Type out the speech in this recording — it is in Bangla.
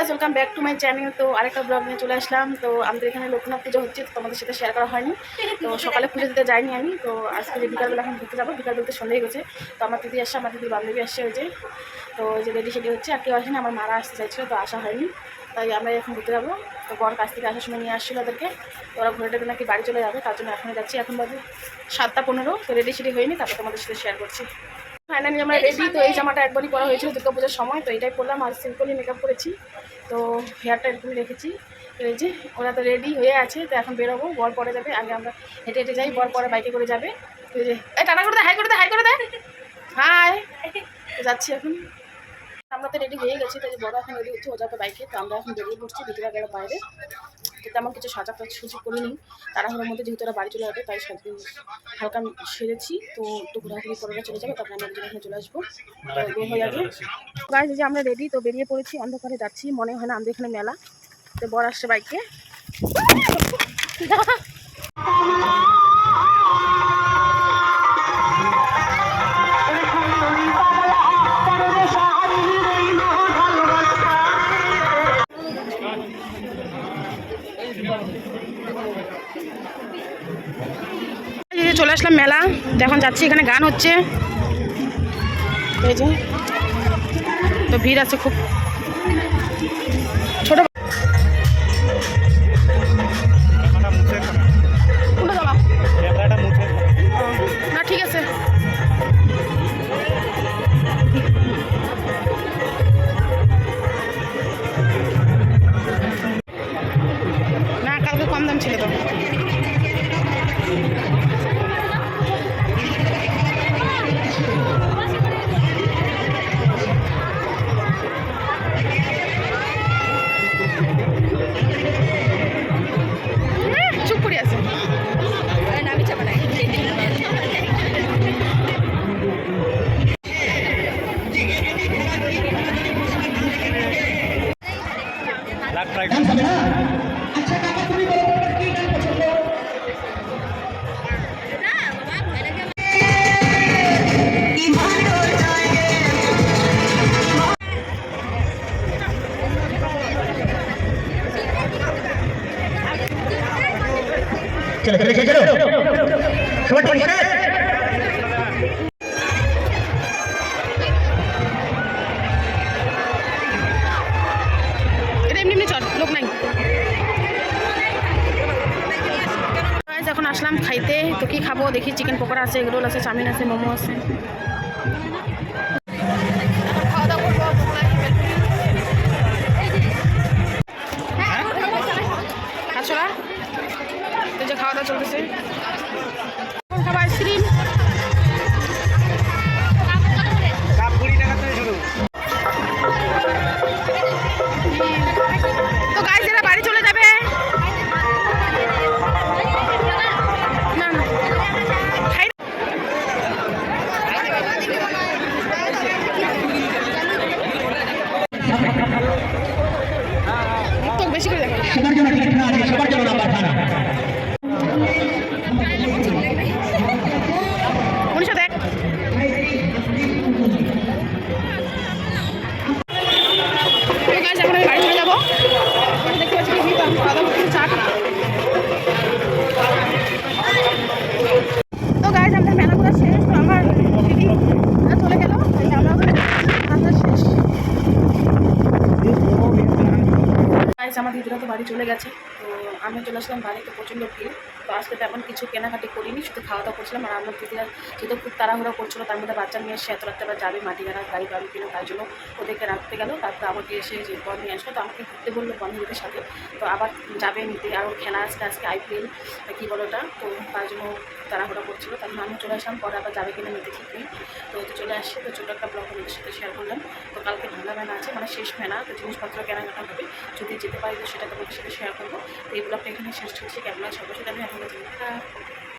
Guys welcome back to my channel তো আরেকটা ব্লগ নিয়ে চলে আসলাম। তো আমাদের এখানে লোকনাথ পুজো হচ্ছে, তো তোমাদের সাথে শেয়ার করা হয়নি। তো সকালে পুজো দিতে যাইনি আমি। তো আজকে যে বিকালবেলা এখন ঘুরতে যাব, বিকাল বলতে সন্ধ্যে গেছে। তো আমার দিদি আসছে, আমার দিদি বান্ধবী আসছে যে। তো যে রেডি সেডি হচ্ছে, আর কেউ আসেনি, আমার মারা আসতে চাইছিলো, তো আসা হয়নি। তাই আমরা এখন ঘুরতে যাব। তো বর কাছ থেকে আসার সময় নিয়ে আসছিল ওদেরকে। ওরা ঘুরে টেকে নাকি বাড়ি চলে যাবে, তার জন্য এখনই যাচ্ছি। এখন বাজে সাতটা পনেরো, তো রেডি সেডি হয়নি, তারপর তোমাদের সাথে শেয়ার করছি। ফাইনালি আমরা রেডি তো এই জামাটা একবারই পরা হয়েছিল দুর্গা পুজোর সময় তো এটাই পরলাম আর সিম্পলি মেকআপ করেছি। তো হেয়ারটা এরকমই রেখেছি। তো এই যে ওরা তো রেডি হয়ে আছে তো এখন বেরোবো বর পরে যাবে আগে আমরা হেঁটে হেঁটে যাই বর পরে বাইকে করে যাবে। তো এই যে এই টাটা করে দে হাই করে দে হাই করে দে। হাই। যাচ্ছি এখন। আমরা তো রেডি হয়ে গেছি তো এই যে বড় এখন রেডি হচ্ছে ও যাবে বাইকে তো আমরা এখন বেরিয়ে পড়ছি গেল বাইরে। তো তেমন কিছু সাজা সুযোগ করিনি। তাড়াহুড়োর মধ্যে যেহেতু ওরা বাড়ি চলে যাবে, তাই হালকা সেরেছি। তো একটু ঘোরাঘুরি করে চলে যাবে, তারপরে আমরা একজন চলে আসব। তো হয়ে যাবে। যে আমরা রেডি তো বেরিয়ে পড়েছি, অন্ধকারে যাচ্ছি। মনে হয় না আমাদের এখানে মেলা। তো বর আসছে বাইকে। চলে আসলাম মেলা। এখন যাচ্ছি এখানে গান হচ্ছে। তো ভিড় আছে খুব। ছোট চলো চলো চলো সবার ঠিক আছে এখন আসলাম খাইতে। তো কি খাব? দেখি চিকেন পকোড়া আছে, এগরোল আছে, চাউমিন আছে, মোমো আছে। চলতেছে। দিদিরা তো বাড়ি চলে গেছে, তো আমি চলে আসলাম বাড়িতে প্রচণ্ড ভিড়। তো আজকে তেমন কিছু কেনাকাটি করিনি, শুধু খাওয়া দাওয়া করছিলাম। আর আমার দিদিরা যেহেতু খুব তাড়াহুড়া করছিল, তার মধ্যে বাচ্চা নিয়ে এসে এত রাত্রে আবার যাবে, মাটি গাড়া বাড়ি কিনে তার জন্য ওদেরকে রাখতে গেল। তারপর আমাকে এসে যে বল নিয়ে আসলো, তো আমাকে ঘুরতে বলল বন্ধুদের সাথে। তো আবার যাবে নিতে, আর ওর খেলা আসতে আজকে আইপিএল কী বলো ওটা? তো তার জন্য তাড়াহুড়া করছিল, তার জন্য আমি চলে আসলাম, পরে আবার যাবে কিনা নিতে ঠিক নেই। তো তো চলে আসছে, তো ছোটো একটা ব্লগ ওদের সাথে শেয়ার করলাম। তো কালকে ভাঙা মেলা আছে মানে শেষ মেলা, তো জিনিসপত্র কেনাকাটা হবে, যদি যেতে পারি তো সেটা তোমাদের সাথে শেয়ার করব। এই ব্লগটা এখানে শেষ করছি। কেমন আছে? সাথে আমি আপনাদের।